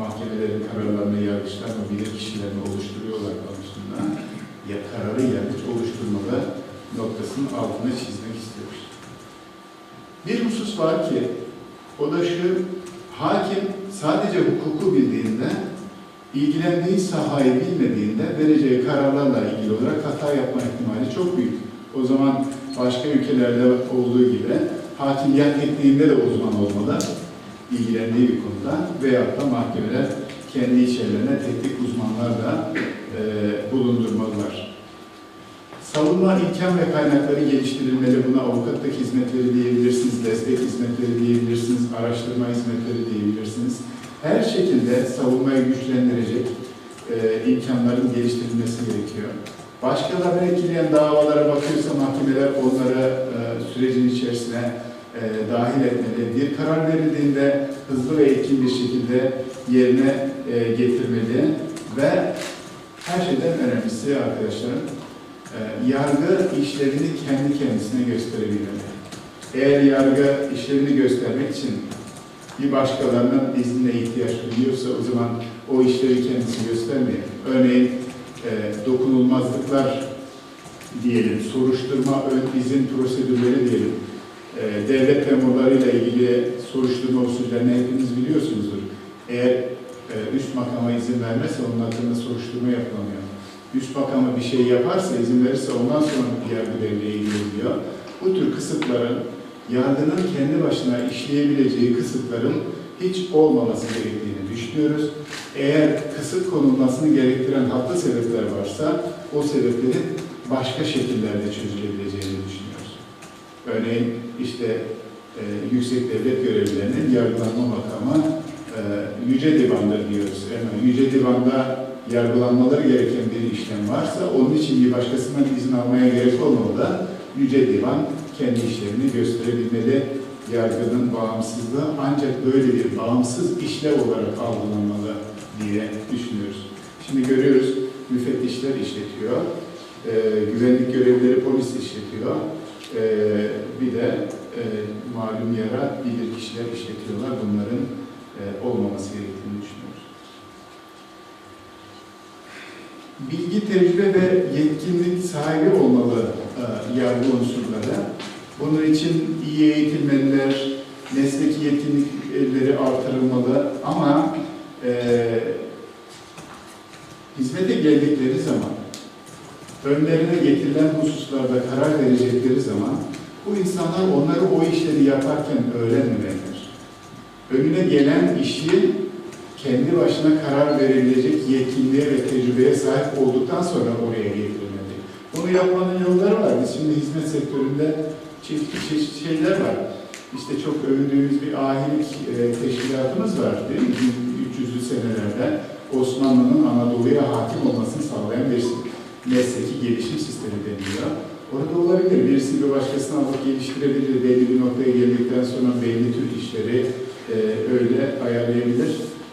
mahkemelerin kararlarını yargıçlar mı bilir kişilerini oluşturuyorlar konusunda ya kararı yargıç oluşturmalı noktasının altına çizmek istiyoruz. Bir husus var ki o da şu hakim sadece hukuku bildiğinde ilgilendiği sahayı bilmediğinde vereceği kararlarla ilgili olarak hata yapma ihtimali çok büyük. O zaman başka ülkelerde olduğu gibi hakim ya tekniğinde de uzman olmalı, ilgilendiği bir konuda veyahut da mahkemeler kendi içerilerine teknik uzmanlar da e, bulundurmalılar. Savunma imkan ve kaynakları geliştirilmeli. Buna avukatlık hizmetleri diyebilirsiniz, destek hizmetleri diyebilirsiniz, araştırma hizmetleri diyebilirsiniz. Her şekilde savunmayı güçlendirecek e, imkanların geliştirilmesi gerekiyor. Başkalarını etkileyen davalara bakıyorsa mahkemeler onları e, sürecin içerisine e, dahil etmeli. Bir karar verildiğinde hızlı ve etkin bir şekilde yerine e, getirmeli ve her şeyden önemlisi arkadaşlarım e, yargı işlevini kendi kendisine gösterebilmeli. Eğer yargı işlevini göstermek için bir başkalarının iznine ihtiyaç duyuyorsa o zaman o işlevi kendisi göstermiyor. Örneğin e, dokunulmazlıklar diyelim, soruşturma ön izin prosedürleri diyelim. E, devlet memurlarıyla ilgili soruşturma usullerini hepiniz biliyorsunuzdur. Eğer e, üst makama izin vermezse onun hakkında soruşturma yapılamıyor. Üst makama bir şey yaparsa, izin verirse ondan sonra yargı devreye girebiliyor. Bu tür kısıtların yargının kendi başına işleyebileceği kısıtların hiç olmaması gerektiğini düşünüyoruz. Eğer kısıt konulmasını gerektiren haklı sebepler varsa o sebeplerin başka şekillerde çözülebileceğini düşünüyoruz. Örneğin işte e, yüksek devlet görevlilerinin yargılanma makamı e, yüce divandır diyoruz. Yani yüce divanda yargılanmaları gereken bir işlem varsa onun için bir başkasından izin almaya gerek olmalı da yüce divan kendi işlerini gösterebilmeli. Yargının bağımsızlığı ancak böyle bir bağımsız işlev olarak algılanmalı diye düşünüyoruz. Şimdi görüyoruz müfettişler işletiyor, e, güvenlik görevlileri polis işletiyor, e, bir de e, malum yara bilir kişiler işletiyorlar. Bunların e, olmaması gerektiğini düşünüyoruz. Bilgi, tecrübe ve yetkinlik sahibi olmalı e, yargı unsurları. Bunun için iyi eğitilmeliler, mesleki yetkinlikleri artırılmalı ama e, hizmete geldikleri zaman, önlerine getirilen hususlarda karar verecekleri zaman bu insanlar onları o işleri yaparken öğrenmemelidir. Önüne gelen işi kendi başına karar verebilecek yetkinliğe ve tecrübeye sahip olduktan sonra oraya getirilmeli. Bunu yapmanın yolları var. Biz şimdi hizmet sektöründe çeşitli çeşitli şeyler var. İşte çok övündüğümüz bir ahilik e, teşkilatımız var değil mi? 1300'lü senelerde Osmanlı'nın Anadolu'ya hakim olmasını sağlayan bir mesleki gelişim sistemi deniliyor. Orada olabilir. Birisi bir başkasını alıp geliştirebilir. Belli bir noktaya geldikten sonra belli tür işleri e, öyle ayarlayabilir.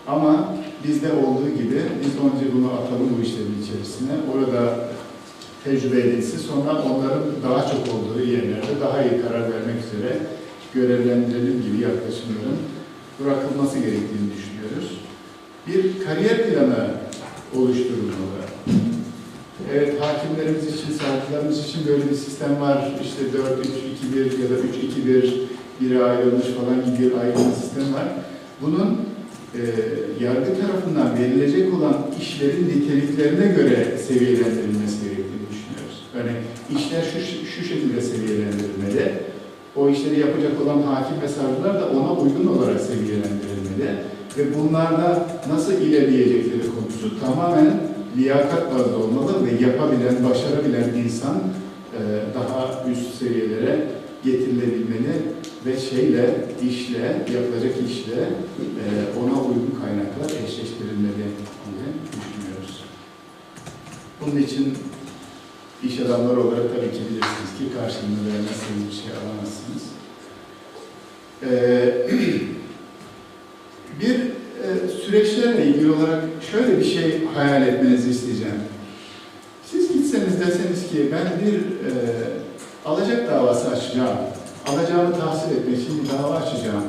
Ama bizde olduğu gibi biz önce bunu atalım bu işlerin içerisine. Orada tecrübe edilsin. Sonra onların daha çok olduğu yerlerde daha iyi karar vermek üzere görevlendirelim gibi yaklaşımların bırakılması gerektiğini düşünüyoruz. Bir kariyer planı oluşturulmalı. Evet, hakimlerimiz için, savcılarımız için böyle bir sistem var. İşte 4-3-2-1 ya da 3-2-1, biri ayrılmış falan gibi bir ayrılma sistemi var. Bunun e, yargı tarafından verilecek olan işlerin niteliklerine göre seviyelendirilmesi gerektiğini düşünüyoruz. Örneğin işler şu, şu şekilde seviyelendirilmeli. O işleri yapacak olan hakim ve savcılar da ona uygun olarak seviyelendirilmeli. Ve bunlarda nasıl ilerleyecekleri konusu tamamen liyakat bazlı olmalı ve yapabilen, başarabilen insan e, daha üst seviyelere getirilebilmeli ve şeyle, işle, yapılacak işle e, ona uygun kaynaklar eşleştirilmeli diye düşünüyoruz. Bunun için iş adamları olarak tabii ki bilirsiniz ki karşılığını vermezseniz bir şey alamazsınız. Ee, süreçlerle ilgili olarak şöyle bir şey hayal etmenizi isteyeceğim. Siz gitseniz deseniz ki ben bir e, alacak davası açacağım, alacağımı tahsil etmek için bir dava açacağım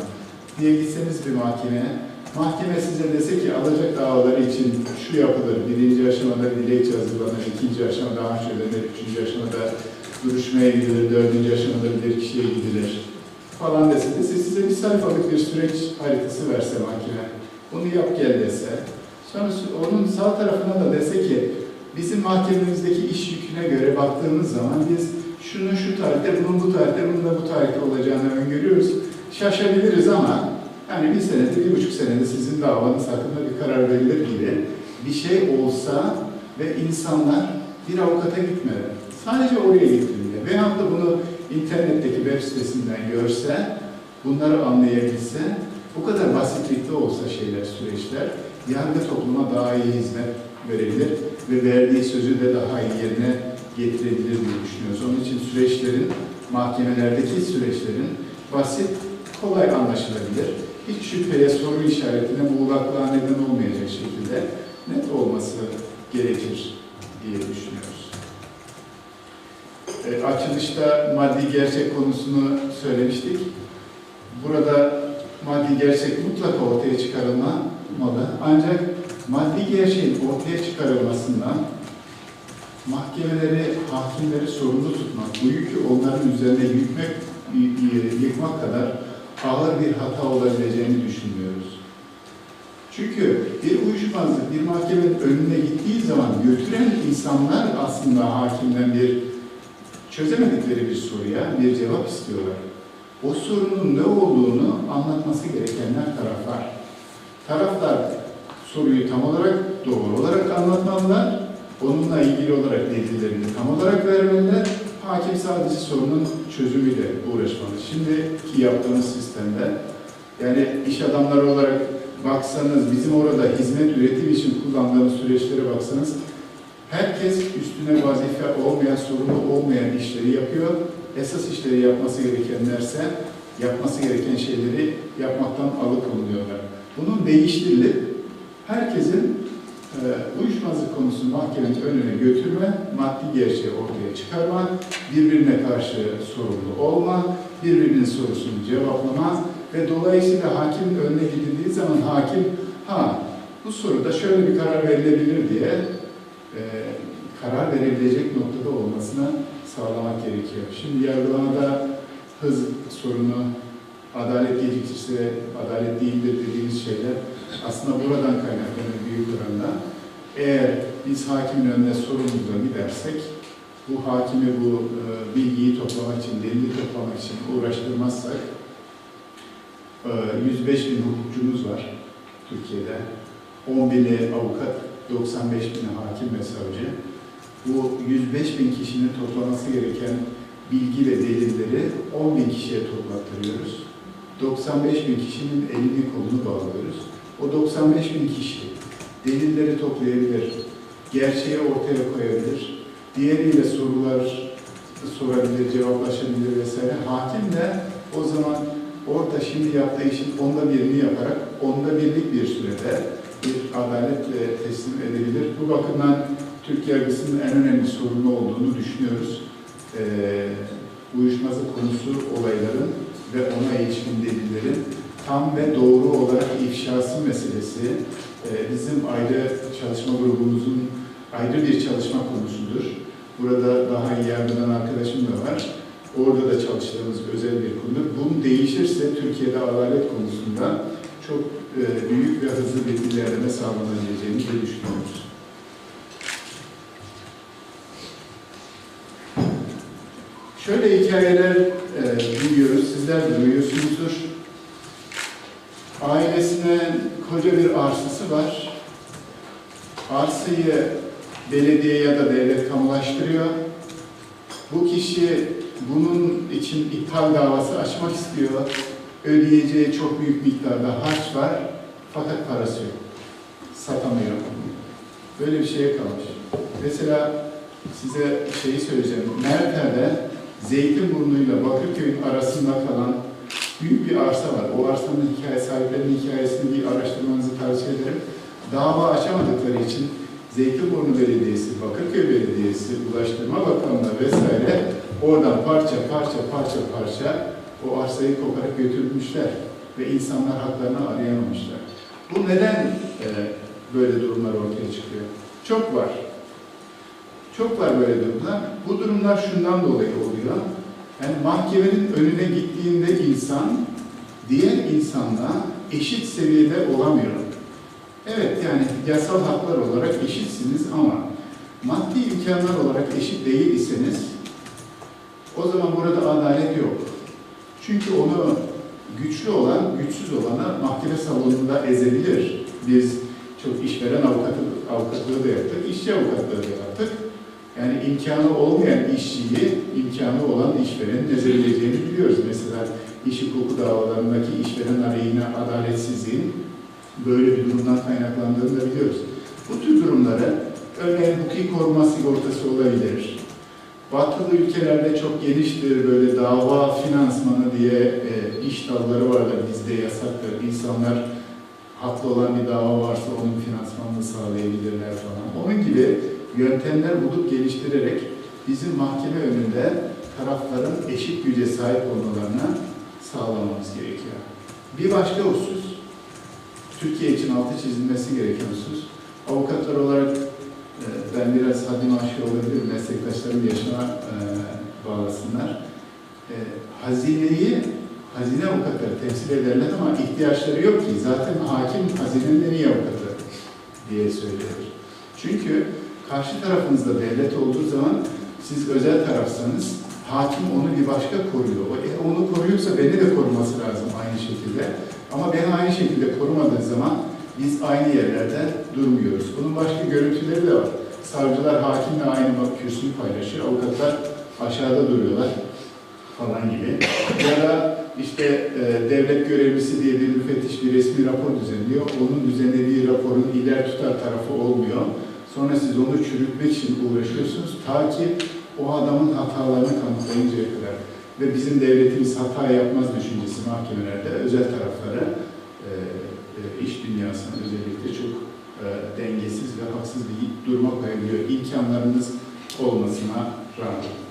diye gitseniz bir mahkemeye, Mahkeme size dese ki alacak davaları için şu yapılır, birinci aşamada dilekçe hazırlanır, ikinci aşamada haş ödenir, üçüncü aşamada duruşmaya gidilir, dördüncü aşamada bir kişiye gidilir falan dese, dese size bir sayfalık bir süreç haritası verse mahkeme, bunu yap gel dese, sonra onun sağ tarafına da dese ki bizim mahkememizdeki iş yüküne göre baktığımız zaman biz şunu şu tarihte, bunun bu tarihte, bunun da bu tarihte olacağını öngörüyoruz. Şaşabiliriz ama yani bir senede, bir buçuk senede sizin davanız hakkında bir karar verilir gibi bir şey olsa ve insanlar bir avukata gitmeden, sadece oraya gittiğinde veyahut da bunu internetteki web sitesinden görse, bunları anlayabilse, bu kadar basitlikte olsa şeyler, süreçler, yargı topluma daha iyi hizmet verebilir ve verdiği sözü de daha iyi yerine getirebilir diye düşünüyoruz. Onun için süreçlerin, mahkemelerdeki süreçlerin basit, kolay anlaşılabilir, hiç şüpheye, soru işaretine, muğlaklığa neden olmayacak şekilde net olması gerekir diye düşünüyoruz. E, açılışta maddi gerçek konusunu söylemiştik. Burada maddi gerçek mutlaka ortaya çıkarılmalı. Ancak maddi gerçeğin ortaya çıkarılmasından mahkemeleri, hakimleri sorumlu tutmak, bu yükü onların üzerine yükmek, yıkmak kadar ağır bir hata olabileceğini düşünmüyoruz. Çünkü bir uyuşmazlık bir mahkemenin önüne gittiği zaman götüren insanlar aslında hakimden bir çözemedikleri bir soruya bir cevap istiyorlar. O sorunun ne olduğunu anlatması gerekenler taraflar. Taraflar soruyu tam olarak, doğru olarak anlatmalılar. Onunla ilgili olarak delillerini tam olarak vermeliler. Hakim sadece sorunun çözümüyle uğraşmalı. Şimdiki yaptığımız sistemde yani iş adamları olarak baksanız, bizim orada hizmet üretim için kullandığımız süreçlere baksanız herkes üstüne vazife olmayan, sorumlu olmayan işleri yapıyor. Esas işleri yapması gerekenlerse yapması gereken şeyleri yapmaktan alıkonuluyorlar. Bunun değiştirilip herkesin e, uyuşmazlık konusunu mahkemenin önüne götürme, maddi gerçeği ortaya çıkarma, birbirine karşı sorumlu olma, birbirinin sorusunu cevaplama ve dolayısıyla hakimin önüne gidildiği zaman hakim, ha bu soruda şöyle bir karar verilebilir diye e, karar verebilecek noktada olmasına sağlamak gerekiyor. Şimdi yargılamada hız sorunu, adalet gecikirse adalet değildir dediğimiz şeyler aslında buradan kaynaklanır büyük oranda. Eğer biz hakimin önüne sorumluluğa gidersek, bu hakimi bu e, bilgiyi toplamak için, delili toplamak için uğraştırmazsak, e, 105 bin hukukçumuz var Türkiye'de. 10 bini avukat, 95 bini hakim ve savcı. Bu 105 bin kişinin toplaması gereken bilgi ve delilleri 10 bin kişiye toplattırıyoruz. 95 bin kişinin elini kolunu bağlıyoruz. O 95 bin kişi delilleri toplayabilir, gerçeği ortaya koyabilir, diğeriyle sorular sorabilir, cevaplaşabilir vesaire. Hakim de o zaman orada şimdi yaptığı işin onda birini yaparak onda birlik bir sürede bir adaletle teslim edebilir. Bu bakımdan Türk yargısının en önemli sorunu olduğunu düşünüyoruz. Ee, uyuşmazlık konusu olayların ve ona ilişkin delillerin tam ve doğru olarak ifşası meselesi e, bizim ayrı çalışma grubumuzun ayrı bir çalışma konusudur. Burada daha iyi yargılanan arkadaşım da var. Orada da çalıştığımız özel bir konudur. Bu değişirse Türkiye'de adalet konusunda çok e, büyük ve hızlı bir ilerleme sağlanabileceğini düşünüyoruz. Şöyle hikayeler e, duyuyoruz, sizler de duyuyorsunuzdur. Ailesine koca bir arsası var. Arsayı belediye ya da devlet kamulaştırıyor. Bu kişi bunun için iptal davası açmak istiyor. Ödeyeceği çok büyük miktarda harç var fakat parası yok. Satamıyor. Böyle bir şeye kalmış. Mesela size şeyi söyleyeceğim. Merter'de Zeytinburnu'yla Bakırköy'ün arasında kalan büyük bir arsa var. O arsanın hikaye sahiplerinin hikayesini bir araştırmanızı tavsiye ederim. Dava açamadıkları için Zeytinburnu Belediyesi, Bakırköy Belediyesi, Ulaştırma Bakanlığı vesaire oradan parça parça parça parça o arsayı koparak götürmüşler ve insanlar haklarını arayamamışlar. Bu neden e, böyle durumlar ortaya çıkıyor? Çok var. Çok var böyle durumlar. Bu durumlar şundan dolayı oluyor. Yani mahkemenin önüne gittiğinde insan diğer insanla eşit seviyede olamıyor. Evet yani yasal haklar olarak eşitsiniz ama maddi imkanlar olarak eşit değil iseniz o zaman burada adalet yok. Çünkü onu güçlü olan, güçsüz olana mahkeme salonunda ezebilir. Biz çok işveren avukatı, avukatlığı da yaptık, işçi avukatlığı da yaptık. Yani imkanı olmayan işçiyi, imkanı olan işverenin ezebileceğini biliyoruz. Mesela iş hukuku davalarındaki işveren aleyhine adaletsizliğin böyle bir durumdan kaynaklandığını da biliyoruz. Bu tür durumları örneğin hukuki koruma sigortası olabilir. Batılı ülkelerde çok geniştir böyle dava finansmanı diye e, iş dalları vardır. Bizde yasaktır. İnsanlar haklı olan bir dava varsa onun finansmanını sağlayabilirler falan. Onun gibi yöntemler bulup geliştirerek bizim mahkeme önünde tarafların eşit güce sahip olmalarına sağlamamız gerekiyor. Bir başka husus, Türkiye için altı çizilmesi gereken husus, avukatlar olarak e, ben biraz haddim aşağı olabilir, meslektaşlarım yaşına e, bağlasınlar. E, hazineyi, hazine avukatları temsil ederler ama ihtiyaçları yok ki. Zaten hakim hazinenin en iyi avukatı diye söylenir. Çünkü karşı tarafınızda devlet olduğu zaman siz özel tarafsanız hakim onu bir başka koruyor. E, onu koruyorsa beni de koruması lazım aynı şekilde. Ama beni aynı şekilde korumadığı zaman biz aynı yerlerde durmuyoruz. Bunun başka görüntüleri de var. Savcılar hakimle aynı kürsüyü paylaşır, avukatlar aşağıda duruyorlar falan gibi. Ya da işte e, devlet görevlisi diye bir müfettiş bir resmi rapor düzenliyor. Onun düzenlediği raporun iler tutar tarafı olmuyor. Sonra siz onu çürütmek için uğraşıyorsunuz. Ta ki o adamın hatalarını kanıtlayıncaya kadar. Ve bizim devletimiz hata yapmaz düşüncesi mahkemelerde özel taraflara e, e, iş dünyasına özellikle çok e, dengesiz ve haksız bir duruma koyabiliyor. İmkanlarınız olmasına rağmen.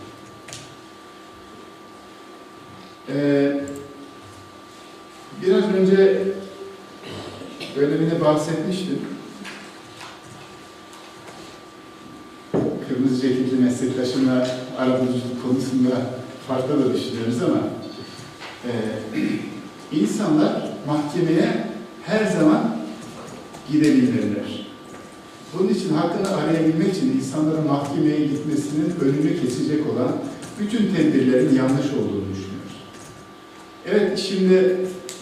Ee, biraz önce önemine bahsetmiştim. Kırmızı ceketli meslektaşımla arabuluculuk konusunda farklı da düşünüyoruz ama e, insanlar mahkemeye her zaman gidebilirler. Bunun için hakkını arayabilmek için insanların mahkemeye gitmesinin önünü kesecek olan bütün tedbirlerin yanlış olduğunu düşünüyoruz. Evet şimdi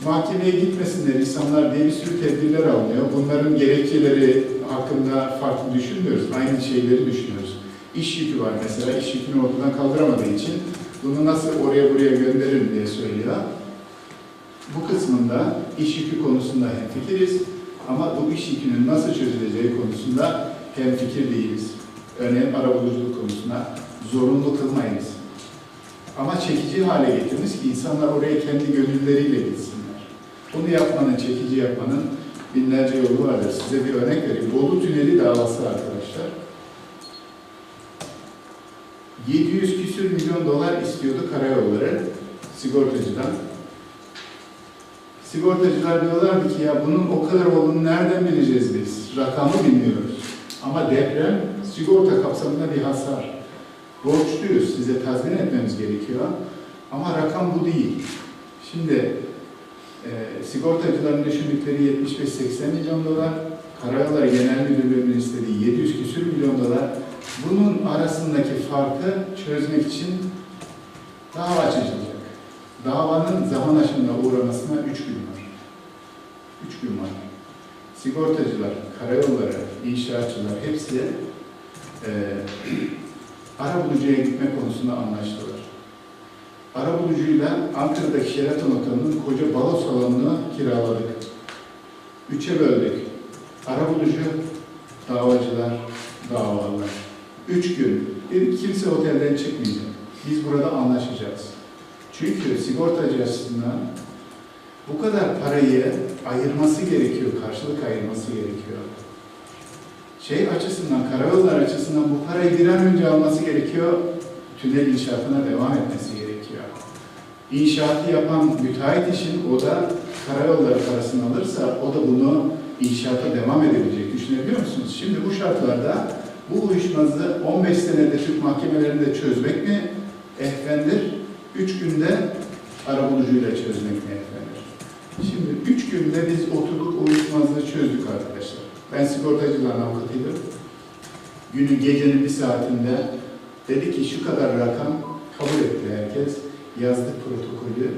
mahkemeye gitmesinler insanlar diye bir sürü tedbirler alınıyor. Bunların gerekçeleri hakkında farklı düşünmüyoruz. Aynı şeyleri düşünüyoruz. İş yükü var mesela. iş yükünü ortadan kaldıramadığı için bunu nasıl oraya buraya gönderirim diye söylüyor. Bu kısmında iş yükü konusunda hemfikiriz. Ama bu iş yükünün nasıl çözüleceği konusunda hemfikir değiliz. Örneğin arabuluculuk konusunda zorunlu kılmayız. Ama çekici hale getirmiş ki insanlar oraya kendi gönülleriyle gitsinler. Bunu yapmanın, çekici yapmanın binlerce yolu vardır. Size bir örnek vereyim. Bolu Tüneli davası arkadaşlar. 700 küsür milyon dolar istiyordu karayolları sigortacıdan. Sigortacılar diyorlardı ki ya bunun o kadar olduğunu nereden bileceğiz biz? Rakamı bilmiyoruz. Ama deprem sigorta kapsamında bir hasar. Borçluyuz, size tazmin etmemiz gerekiyor. Ama rakam bu değil. Şimdi e, sigortacıların düşündükleri 75-80 milyon dolar, Karayolları Genel Müdürlüğü'nün istediği 700 küsür milyon dolar. Bunun arasındaki farkı çözmek için dava açılacak. Davanın zaman aşımına uğramasına 3 gün var. 3 gün var. Sigortacılar, karayolları, inşaatçılar hepsi e, arabulucuya gitme konusunda anlaştılar. Arabulucuyla Ankara'daki Sheraton Oteli'nin koca balo salonunu kiraladık. Üçe böldük. Arabulucu, davacılar, davalılar. Üç gün. Bir, kimse otelden çıkmayacak. Biz burada anlaşacağız. Çünkü sigortacı açısından bu kadar parayı ayırması gerekiyor, karşılık ayırması gerekiyor. Şey açısından, karayollar açısından bu parayı bir an önce alması gerekiyor, tünel inşaatına devam etmesi gerekiyor. İnşaatı yapan müteahhit için o da karayolları parasını alırsa o da bunu inşaata devam edebilecek. Düşünebiliyor musunuz? Şimdi bu şartlarda bu uyuşmazlığı 15 senede Türk mahkemelerinde çözmek mi ehvendir? 3 günde arabulucuyla çözmek mi ehvendir? Şimdi 3 günde biz oturduk uyuşmazlığı çözdük arkadaşlar. Ben sigortacıların avukatıydım. Günün gecenin bir saatinde dedi ki şu kadar rakam kabul etti herkes. Yazdık protokolü,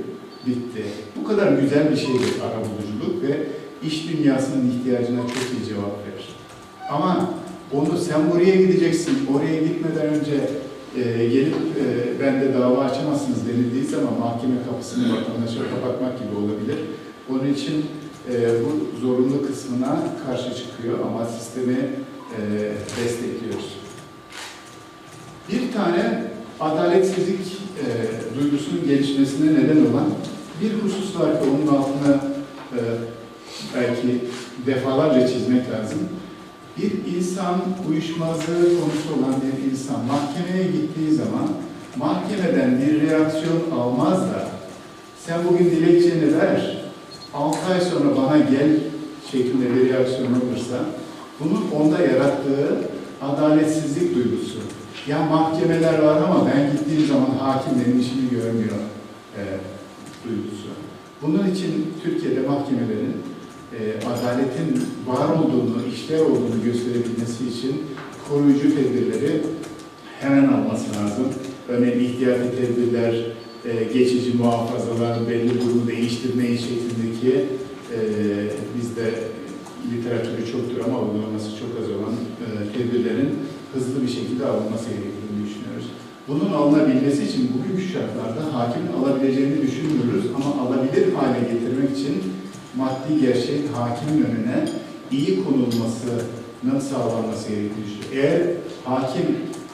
bitti. Bu kadar güzel bir şeydir arabuluculuk ve iş dünyasının ihtiyacına çok iyi cevap verir. Ama onu sen buraya gideceksin, oraya gitmeden önce e, gelip e, bende dava açamazsınız denildiği zaman mahkeme kapısını vatandaşa kapatmak gibi olabilir. Onun için e, bu zorunlu kısmına karşı çıkıyor ama sistemi e, destekliyoruz. Bir tane adaletsizlik e, duygusunun gelişmesine neden olan bir husus var ki onun altını e, belki defalarca çizmek lazım. Bir insan uyuşmazlığı konusu olan bir insan mahkemeye gittiği zaman mahkemeden bir reaksiyon almaz da sen bugün dilekçeni ver, 6 ay sonra bana gel şeklinde bir reaksiyon olursa bunun onda yarattığı adaletsizlik duygusu. Ya mahkemeler var ama ben gittiğim zaman hakim benim işimi görmüyor e, duygusu. Bunun için Türkiye'de mahkemelerin adaletin var olduğunu, işte olduğunu gösterebilmesi için koruyucu tedbirleri hemen alması lazım. Örneğin ihtiyati tedbirler, e, geçici muhafazalar, belli durumu değiştirmeyi şeklindeki e, bizde literatürü çoktur ama uygulaması çok az olan e, tedbirlerin hızlı bir şekilde alınması gerektiğini düşünüyoruz. Bunun alınabilmesi için bugünkü şartlarda hakimin alabileceğini düşünmüyoruz ama alabilir hale getirmek için maddi gerçek hakimin önüne iyi konulmasının sağlanması düşünüyoruz. Eğer hakim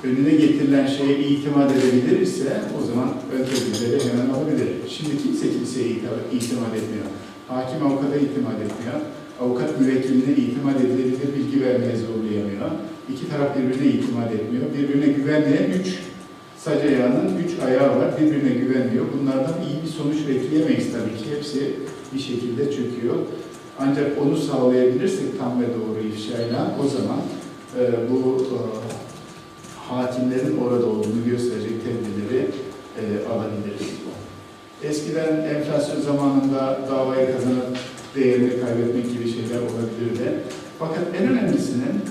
önüne getirilen şeye itimat edebilir ise o zaman ön tedbirleri hemen alabilir. Şimdi kimse kimseye itimat etmiyor. Hakim avukata itimat etmiyor. Avukat müvekkiline itimat edilebilir bilgi vermeye zorlayamıyor. İki taraf birbirine itimat etmiyor. Birbirine güvenmeyen üç sac ayağının üç ayağı var. Birbirine güvenmiyor. Bunlardan iyi bir sonuç bekleyemeyiz tabii ki. Hepsi bir şekilde çöküyor. Ancak onu sağlayabilirsek tam ve doğru ifşayla o zaman e, bu e, hakimlerin orada olduğunu gösterecek tedbirleri e, alabiliriz. Eskiden enflasyon zamanında davayı kazanıp değerini kaybetmek gibi şeyler olabilirdi. Fakat en önemlisinin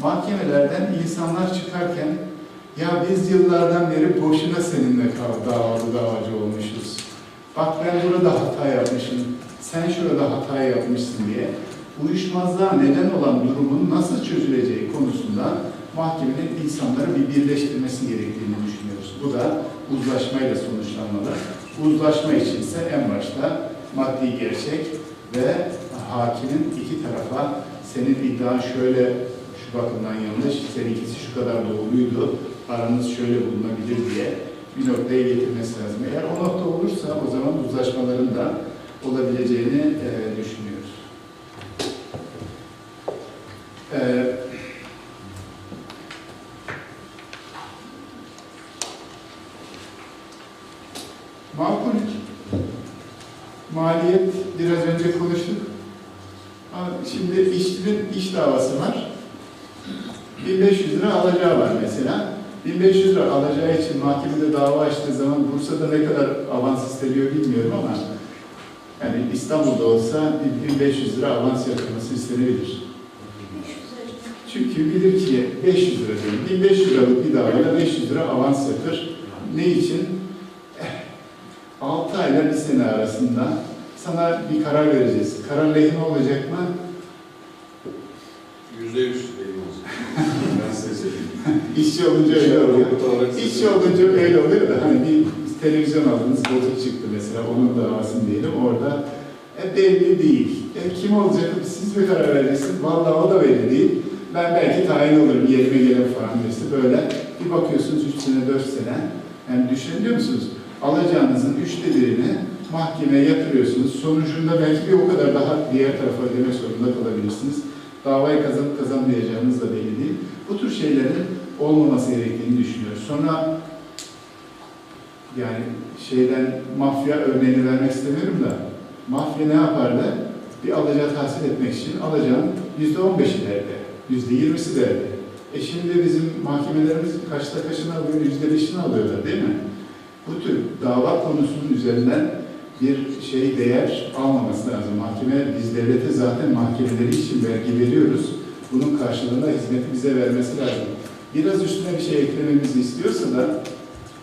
mahkemelerden insanlar çıkarken ya biz yıllardan beri boşuna seninle davalı davacı olmuşuz. Bak ben burada hata yapmışım, sen şurada hata yapmışsın diye uyuşmazlığa neden olan durumun nasıl çözüleceği konusunda mahkemenin insanları bir birleştirmesi gerektiğini düşünüyoruz. Bu da uzlaşmayla sonuçlanmalı. Uzlaşma içinse en başta maddi gerçek ve hakimin iki tarafa senin iddian şöyle şu bakımdan yanlış, seninkisi şu kadar doğruydu, aranız şöyle bulunabilir diye bir noktaya getirmesi lazım. Eğer o nokta olursa o zaman uzlaşmaların da olabileceğini e, düşünüyoruz. E, makul maliyet biraz önce konuştuk. Şimdi işçinin iş davası var. 1500 lira alacağı var mesela. 1500 lira alacağı için mahkemede dava açtığı zaman Bursa'da ne kadar avans isteniyor bilmiyorum ama yani İstanbul'da olsa 1500 lira avans yatırması istenebilir. Çünkü bilir ki 500 lira diyelim. 1500 liralık bir davayla 500 lira avans yatır. Ne için? 6 ayla bir sene arasında sana bir karar vereceğiz. Karar lehine olacak mı? Yüzde yüz değiliz. ben size söyleyeyim. İşçi olunca öyle oluyor. Olarak size İşçi olunca öyle oluyor da hani bir televizyon aldınız, bozuk çıktı mesela, onun davasını diyelim orada e, belli değil. E, kim olacak? Siz mi karar vereceksiniz? Vallahi o da belli değil. Ben belki tayin olurum, yerime gelen falan birisi böyle. Bir bakıyorsunuz 3 sene, 4 sene. Yani düşünebiliyor musunuz? Alacağınızın üçte birini mahkemeye yatırıyorsunuz. Sonucunda belki bir o kadar daha diğer tarafa ödemek zorunda kalabilirsiniz. Davayı kazanıp kazanmayacağınız da belli değil. Bu tür şeylerin olmaması gerektiğini düşünüyoruz. Sonra yani şeyden mafya örneğini vermek istemiyorum da mafya ne yapardı? bir alacağı tahsil etmek için alacağın yüzde on beşi derdi, yüzde yirmisi derdi. E şimdi bizim mahkemelerimiz kaçta kaçını alıyor, yüzde beşini alıyorlar değil mi? Bu tür dava konusunun üzerinden bir şey değer almaması lazım. Mahkeme, biz devlete zaten mahkemeleri için vergi veriyoruz. Bunun karşılığında hizmeti bize vermesi lazım. Biraz üstüne bir şey eklememizi istiyorsa da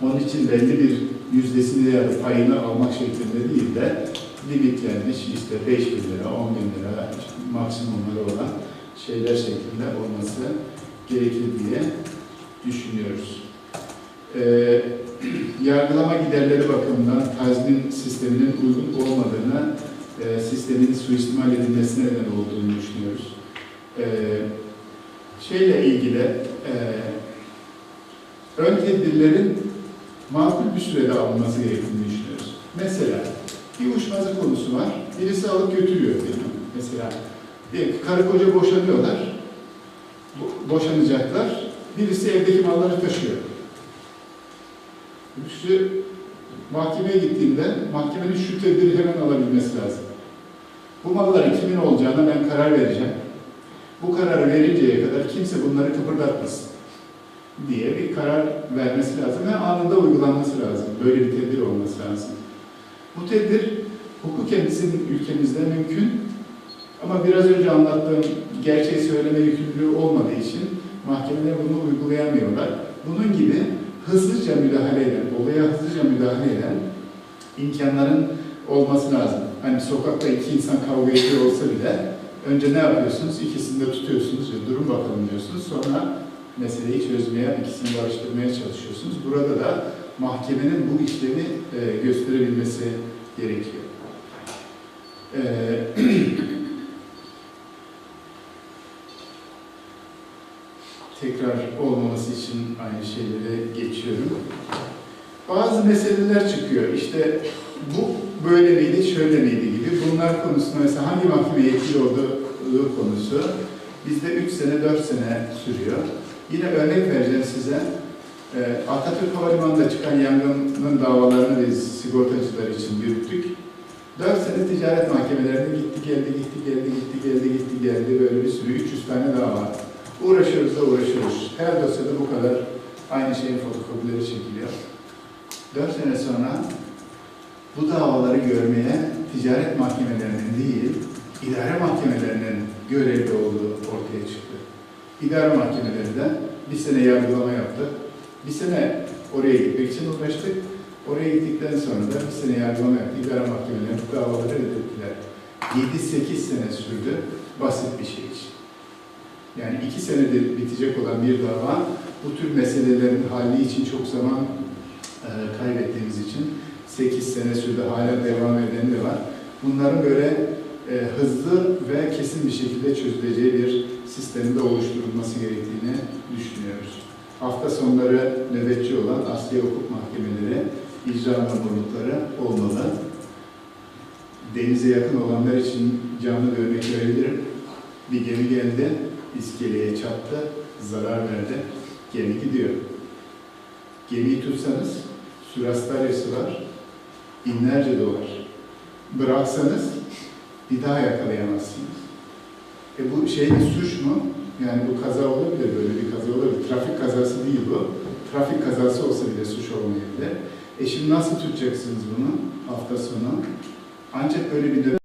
onun için belli bir yüzdesini ya da payını almak şeklinde değil de limitlenmiş işte 5 bin lira, 10 bin lira işte maksimumları olan şeyler şeklinde olması gerekir diye düşünüyoruz. Ee, yargılama giderleri bakımından tazmin sisteminin uygun olmadığını, e, sistemin suistimal edilmesine neden olduğunu düşünüyoruz. Ee, şeyle ilgili e, ön tedbirlerin makul bir sürede alınması gerektiğini düşünüyoruz. Mesela bir uyuşmazlık konusu var, birisi alıp götürüyor mi? Mesela karı koca boşanıyorlar, bo- boşanacaklar, birisi evdeki malları taşıyor. Üçü mahkemeye gittiğinde mahkemenin şu tedbiri hemen alabilmesi lazım. Bu malların kimin olacağına ben karar vereceğim. Bu kararı verinceye kadar kimse bunları kıpırdatmasın diye bir karar vermesi lazım ve anında uygulanması lazım. Böyle bir tedbir olması lazım. Bu tedbir hukuken bizim ülkemizde mümkün ama biraz önce anlattığım gerçeği söyleme yükümlülüğü olmadığı için mahkemeler bunu uygulayamıyorlar. Bunun gibi hızlıca müdahale eden, olaya hızlıca müdahale eden imkanların olması lazım. Hani sokakta iki insan kavga ediyor olsa bile önce ne yapıyorsunuz? İkisini de tutuyorsunuz ve durum bakalım diyorsunuz. Sonra meseleyi çözmeye, ikisini barıştırmaya çalışıyorsunuz. Burada da mahkemenin bu işlemi e, gösterebilmesi gerekiyor. E, tekrar olmaması için aynı şeyleri geçiyorum. Bazı meseleler çıkıyor. İşte bu böyle miydi, şöyle miydi gibi. Bunlar konusunda mesela hangi mahkeme yetkili olduğu konusu bizde 3 sene, 4 sene sürüyor. Yine örnek vereceğim size. Ee, Atatürk Havalimanı'nda çıkan yangının davalarını biz sigortacılar için yürüttük. 4 sene ticaret mahkemelerine gitti, geldi, gitti, geldi, gitti, geldi, gitti, geldi. Böyle bir sürü 300 tane dava. Uğraşıyoruz da uğraşıyoruz. Her dosyada bu kadar aynı şeyin fotokopileri çekiliyor. 4 sene sonra bu davaları görmeye ticaret mahkemelerinin değil, idare mahkemelerinin görevli olduğu ortaya çıktı. İdare mahkemeleri de bir sene yargılama yaptı. Bir sene oraya gitmek için uğraştık. Oraya gittikten sonra da bir sene yargılama yaptı. İdare mahkemeleri bu davaları reddettiler. 7-8 sene sürdü basit bir şey için. Yani iki senede bitecek olan bir dava bu tür meselelerin halli için çok zaman e, kaybettiğimiz için 8 sene sürdü. Hala devam eden de var. Bunların böyle e, hızlı ve kesin bir şekilde çözüleceği bir sistemde oluşturulması gerektiğini düşünüyoruz. Hafta sonları nöbetçi olan asliye hukuk mahkemeleri, icra memurlukları olmalı. Denize yakın olanlar için canlı bir örnek verebilirim. Bir gemi geldi, iskeleye çarptı, zarar verdi, gemi gidiyor. Gemiyi tutsanız, sürastayesi var, binlerce dolar. Bıraksanız bir daha yakalayamazsınız. E bu şey bir suç mu? Yani bu kaza olabilir, böyle bir kaza olabilir. Trafik kazası değil bu. Trafik kazası olsa bile suç olmayabilir. E şimdi nasıl tutacaksınız bunu hafta sonu? Ancak böyle bir